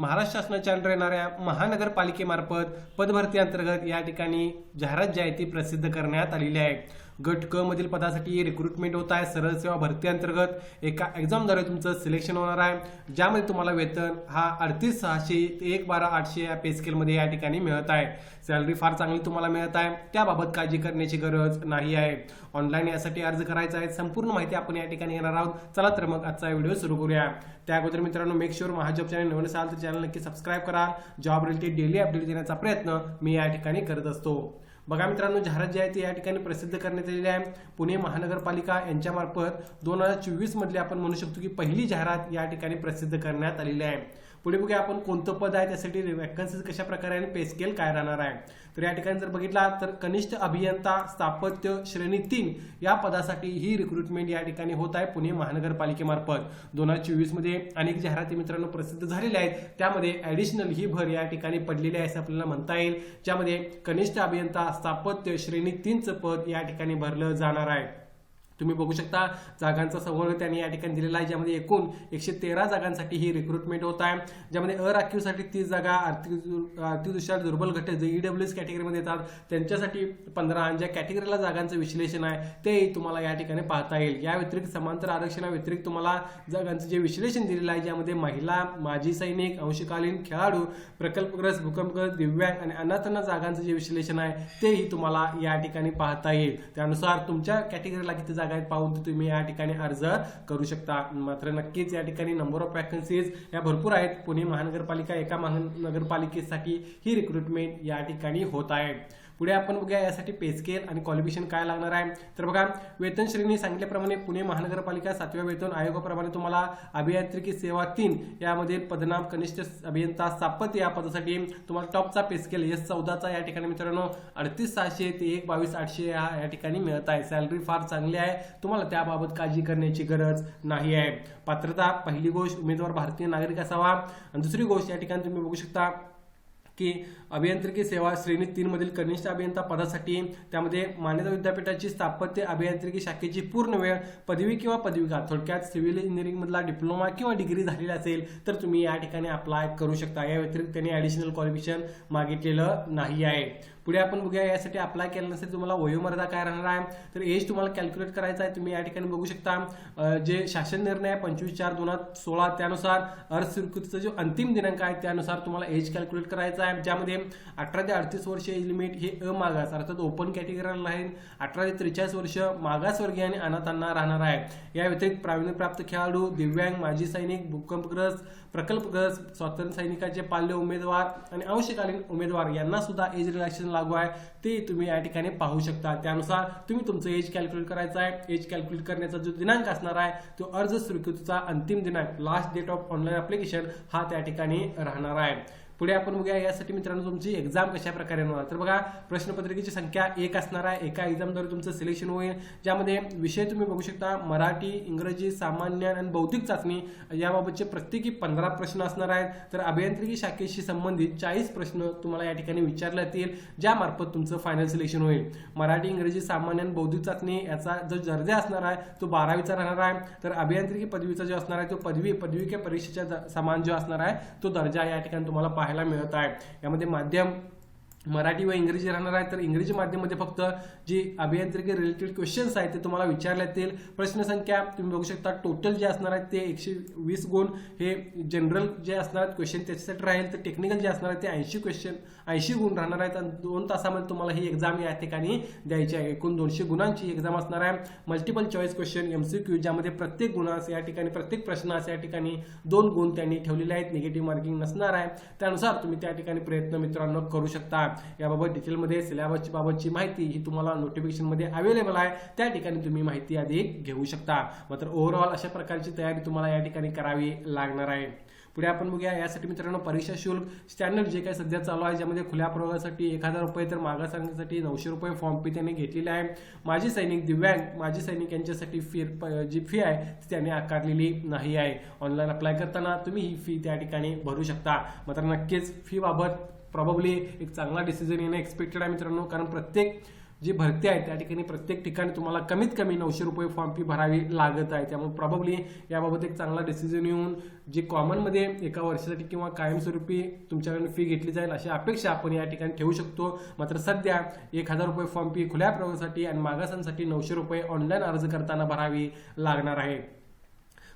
महाराष्ट्र शासनाच्या अंडर येणाऱ्या महानगरपालिकेमार्फत पदभरती अंतर्गत या ठिकाणी जाहिरात जी आहे ती प्रसिद्ध करण्यात आलेली आहे. गट क मधील पदासाठी रिक्रुटमेंट होत आहे. सरळ सेवा भरती अंतर्गत एका एक्झामद्वारे तुमचं सिलेक्शन होणार आहे. ज्यामध्ये तुम्हाला वेतन हा अडतीस सहाशे ते एक बारा आठशे या पे स्केलमध्ये या ठिकाणी मिळत आहे. सॅलरी फार चांगली तुम्हाला मिळत आहे. त्याबाबत काळजी करण्याची गरज नाही आहे. ऑनलाईन यासाठी अर्ज करायचा आहे. संपूर्ण माहिती आपण या ठिकाणी येणार आहोत. चला तर मग आजचा व्हिडिओ सुरू करूया. त्या अगोदर मित्रांनो मेक शुअर महाजॉब चॅनल नवीन असाल तर चॅनल नक्की सबस्क्राईब करा. जॉब रिलेटेड डेली अपडेट देण्याचा प्रयत्न मी या ठिकाणी करत असतो. बघा मित्रांनो जाहिरात जी आहे ती या ठिकाणी प्रसिद्ध करण्यात आलेली आहे. पुणे महानगरपालिका यांच्यामार्फत दोन हजार चोवीस मधली आपण म्हणू शकतो की पहिली जाहिरात या ठिकाणी प्रसिद्ध करण्यात आलेली आहे. पुढे बघूया आपण कोणतं पद आहे त्यासाठी वॅकन्सीज कशा प्रकारे आणि पे स्केल काय राहणार आहे. तर या ठिकाणी जर बघितला तर कनिष्ठ अभियंता स्थापत्य श्रेणी तीन या पदासाठी ही रिक्रुटमेंट या ठिकाणी होत आहे पुणे महानगरपालिकेमार्फत. दोन हजार चोवीसमध्ये अनेक जाहिराती मित्रांनो प्रसिद्ध झालेल्या आहेत. त्यामध्ये ऍडिशनल ही भर या ठिकाणी पडलेली आहे असं आपल्याला म्हणता येईल. ज्यामध्ये कनिष्ठ अभियंता स्थापत्य श्रेणी तीनचं पद या ठिकाणी भरलं जाणार आहे. तुम्ही बघू शकता जागांचा संवर्ग त्यांनी या ठिकाणी दिलेला आहे ज्यामध्ये एकूण एकशे तेरा जागांसाठी ही रिक्रुटमेंट होत आहे. ज्यामध्ये अराखीवसाठी तीस जागा आर्थिक आर्थिकदृष्ट्या दुर्बल घटक जे ईडब्ल्यू एस कॅटेगरीमध्ये येतात त्यांच्यासाठी पंधरा आणि ज्या कॅटेगरीला जागांचं विश्लेषण आहे तेही तुम्हाला या ठिकाणी पाहता येईल. या व्यतिरिक्त समांतर आरक्षणाव्यतिरिक्त तुम्हाला जागांचं जे विश्लेषण दिलेलं आहे ज्यामध्ये महिला माजी सैनिक अंशकालीन खेळाडू प्रकल्पग्रस्त भूकंपग्रस्त दिव्यांग आणि अनाथांना जागांचं जे विश्लेषण आहे तेही तुम्हाला या ठिकाणी पाहता येईल. त्यानुसार तुमच्या कॅटेगरीला किती जागा जागा पाहून तुम्ही या ठिकाणी अर्ज करू शकता. मात्र नक्कीच या ठिकाणी नंबर ऑफ वॅकन्सीज या भरपूर आहेत. पुणे महानगरपालिका एका महानगरपालिकेसाठी ही रिक्रुटमेंट या ठिकाणी होत आहे. पुढे आपण बघूया यासाठी पे स्केल आणि क्वालिफिकेशन काय लागणार आहे. तर बघा वेतन श्रेणी सांगितल्याप्रमाणे पुणे महानगरपालिका सातव्या वेतन आयोगाप्रमाणे तुम्हाला अभियांत्रिकी सेवा तीन यामध्ये पदनाम कनिष्ठ अभियंता स्थापत्य या पदासाठी तुम्हाला टॉपचा पे स्केल एस चौदाचा या ठिकाणी मित्रांनो अडतीस सहाशे ते एक बावीस आठशे हा या ठिकाणी मिळत आहे. सॅलरी फार चांगली आहे. तुम्हाला त्याबाबत काळजी करण्याची गरज नाही आहे. पात्रता पहिली गोष्ट उमेदवार भारतीय नागरिक असावा. आणि दुसरी गोष्ट या ठिकाणी तुम्ही बघू शकता की अभियांत्रिकी सेवा श्रेणी तीन मधील कनिष्ठ अभियंता पदासाठी त्यामध्ये मान्यता विद्यापीठाची स्थापत्य अभियांत्रिकी शाखेची पूर्ण वेळ पदवी किंवा पदविका थोडक्यात सिव्हिल इंजिनिअरिंग मधला डिप्लोमा किंवा डिग्री झालेली असेल तर तुम्ही या ठिकाणी अप्लाय करू शकता. या व्यतिरिक्त त्यांनी ऍडिशनल क्वालिफिकेशन मागितलेलं नाही आहे. पुढे आपण बघूया यासाठी अप्लाय केलं नसेल तुम्हाला वयोमर्यादा काय राहणार आहे? तर एज तुम्हाला कॅल्क्युलेट करायचा आहे तुम्ही या ठिकाणी बघू शकता जे शासन निर्णय आहे पंचवीस चार दोन हजार सोळा त्यानुसार अर्ज स्वीकृतीचा जो अंतिम दिनांक आहे त्यानुसार तुम्हाला एज कॅल्क्युलेट करायचा आहे. ज्यामध्ये अठरा ते अडतीस वर्ष एज लिमिट हे अमागास अर्थात ओपन कॅटेगरीला आहे अठरा ते त्रेचाळीस वर्ष मागासवर्गीय आणि अनाथांना राहणार आहे या व्यतिरिक्त प्रावीण्यप्राप्त खेळाडू दिव्यांग माजी सैनिक भूकंपग्रस्त प्रकल्पग्रस्त स्वातंत्र्य सैनिकाचे पाल्य उमेदवार आणि अंशकालीन उमेदवार यांना सुद्धा एज रिलॅक्सेशन लागू आहे. ते तुम्ही या ठिकाणी पाहू शकता. त्यानुसार तुम्ही तुमचं एज कॅल्क्युलेट करायचं आहे. एज कॅल्क्युलेट करण्याचा जो दिनांक असणार आहे तो अर्ज स्वीकृतीचा अंतिम दिनांक last date of online application हा त्या ठिकाणी राहणार आहे. पुढे आपण बघूया यासाठी मित्रांनो तुमची एक्झाम कशा प्रकारे होणार. तर बघा प्रश्नपत्रिकेची संख्या एक असणार आहे. एका एक्झामद्वारे तुमचं सिलेक्शन होईल. ज्यामध्ये विषय तुम्ही बघू शकता मराठी इंग्रजी सामान्य आणि बौद्धिक चाचणी याबाबतचे प्रत्येकी पंधरा प्रश्न असणार आहेत. तर अभियांत्रिकी शाखेशी संबंधित चाळीस प्रश्न तुम्हाला या ठिकाणी विचारले जातील ज्यामार्फत तुमचं फायनल सिलेक्शन होईल. मराठी इंग्रजी सामान्य आणि बौद्धिक चाचणी याचा जो दर्जा असणार आहे तो बारावीचा राहणार आहे. तर अभियांत्रिकी पदवीचा जो असणार आहे तो पदवी पदविका परीक्षेच्या समान जो असणार आहे तो दर्जा या ठिकाणी तुम्हाला पाहायला मिळत आहे. यामध्ये माध्यम मराठी व इंग्रजी राहणार आहे तर इंग्रजी माध्यममध्ये फक्त जी अभियांत्रिकी रिलेटेड क्वेश्चन्स आहेत ते तुम्हाला विचारले येतील प्रश्नसंख्या तुम्ही बघू शकता टोटल जे असणार आहेत ते एकशे वीस गुण. हे जनरल जे असणार आहेत क्वेश्चन त्याच्यासाठी राहील. तर टेक्निकल जे असणार आहे ते ऐंशी क्वेश्चन ऐंशी गुण राहणार आहेत. आणि दोन तासामध्ये तुम्हाला ही एक्झाम या ठिकाणी द्यायची आहे. एकूण दोनशे गुणांची एक्झाम असणार आहे. मल्टिपल चॉईस क्वेश्चन एमसीक्यू ज्यामध्ये प्रत्येक गुणास या ठिकाणी प्रत्येक प्रश्नास या ठिकाणी दोन गुण त्यांनी ठेवलेले आहेत. निगेटिव्ह मार्किंग नसणार आहे. त्यानुसार तुम्ही त्या ठिकाणी प्रयत्न मित्रांनो करू शकता. याबाबत डिटेलमध्ये सिलेबसची बाबतची माहिती ही तुम्हाला नोटिफिकेशनमध्ये अवेलेबल आहे. त्या ठिकाणी तुम्ही माहिती अधिक घेऊ शकता. मात्र ओव्हरऑल अशा प्रकारची तयारी तुम्हाला या ठिकाणी करावी लागणार आहे. पुढे आपण बघूया. यासाठी मित्रांनो परीक्षा शुल्क स्टँडर्ड जे काही सध्या चालू आहे ज्यामध्ये खुल्या प्रवर्गासाठी एक हजार रुपये तर मागासवर्गासाठी नऊशे रुपये फॉर्म फी त्यांनी घेतलेली आहे. माजी सैनिक दिव्यांग माजी सैनिक यांच्यासाठी फी प- जी फी आहे ती त्यांनी आकारलेली नाही आहे. ऑनलाईन अप्लाय करताना तुम्ही ही फी त्या ठिकाणी भरू शकता. मात्र नक्कीच फीबाबत प्रॉब्ली एक चांगला डिसिजन येणं एक्सपेक्टेड आहे मित्रांनो. कारण प्रत्येक जी भरती आहे त्या ठिकाणी प्रत्येक ठिकाणी तुम्हाला कमीत कमी नऊशे रुपये फॉर्म फी भरावी लागत आहे. त्यामुळे प्रॉब्ली याबाबत एक चांगला डिसिजन येऊन जे कॉमनमध्ये एका वर्षासाठी किंवा कायमस्वरूपी तुमच्याकडून फी घेतली जाईल अशी अपेक्षा आपण या ठिकाणी ठेवू शकतो. मात्र सध्या एक हजार रुपये फॉर्म फी खुल्या प्रवासासाठी आणि मागासांसाठी नऊशे रुपये ऑनलाईन अर्ज करताना भरावी लागणार आहे.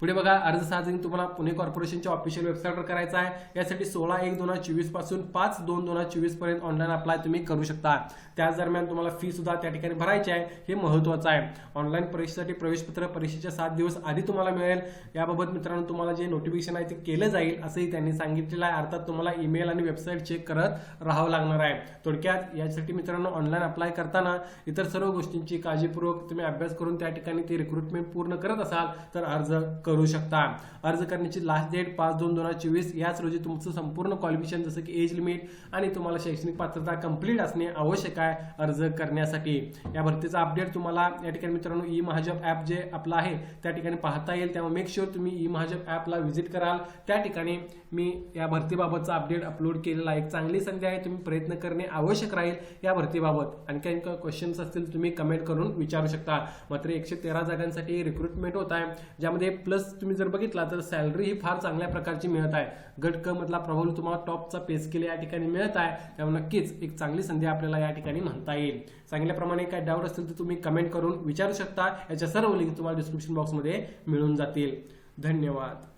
पुढे बघा अर्ज साहजिक तुम्हाला पुणे कॉर्पोरेशनच्या ऑफिशियल वेबसाईटवर करायचा आहे. यासाठी सोळा एक दोन हजार चोवीसपासून पाच दोन दोन हजार चोवीसपर्यंत ऑनलाईन अप्लाय तुम्ही करू शकता. त्याच दरम्यान तुम्हाला फी सुद्धा त्या ठिकाणी भरायची आहे. हे महत्वाचं आहे. ऑनलाईन परीक्षेसाठी प्रवेशपत्र परीक्षेच्या सात दिवस आधी तुम्हाला मिळेल. याबाबत मित्रांनो तुम्हाला जे नोटिफिकेशन आहे ते केलं जाईल असंही त्यांनी सांगितलेलं आहे. अर्थात तुम्हाला ईमेल आणि वेबसाईट चेक करत राहावं लागणार आहे. थोडक्यात यासाठी मित्रांनो ऑनलाईन अप्लाय करताना इतर सर्व गोष्टींची काळजीपूर्वक तुम्ही अभ्यास करून त्या ठिकाणी ते रिक्रुटमेंट पूर्ण करत असाल तर अर्ज करू शकता. अर्ज करण्याची लास्ट डेट पाच दोन दोन हजार चोवीस याच रोजी तुमचं संपूर्ण क्वालिफिकेशन जसं की एज लिमिट आणि तुम्हाला शैक्षणिक पात्रता कंप्लीट असणे आवश्यक आहे अर्ज करण्यासाठी. या भरतीचा अपडेट तुम्हाला या ठिकाणी मित्रांनो ई महाजॉब ॲप जे आपलं आहे त्या ठिकाणी पाहता येईल. त्यामुळे मेक शुअर तुम्ही ई महाजॉब ॲपला व्हिजिट कराल. त्या ठिकाणी मी या भरतीबाबतचा अपडेट अपलोड केलेला एक चांगली संधी आहे. तुम्ही प्रयत्न करणे आवश्यक राहील या भरतीबाबत. आणखी काही क्वेश्चन्स असतील तुम्ही कमेंट करून विचारू शकता. मात्र एकशे तेरा जागांसाठी रिक्रुटमेंट होत आहे. ज्यामध्ये प्लस तुम्ही जर बघितला तर सॅलरी ही फार चांगल्या प्रकारची मिळत आहे. गट क मधला प्रभाव तुम्हाला टॉपचा पे स्केल या ठिकाणी मिळत आहे. त्यामुळे नक्कीच एक चांगली संधी आपल्याला या ठिकाणी म्हणता येईल. सांगितल्याप्रमाणे काय डाऊट असतील तर तुम्ही कमेंट करून विचारू शकता. याच्या सर्व लिंक तुम्हाला डिस्क्रिप्शन बॉक्समध्ये मिळून जातील. धन्यवाद.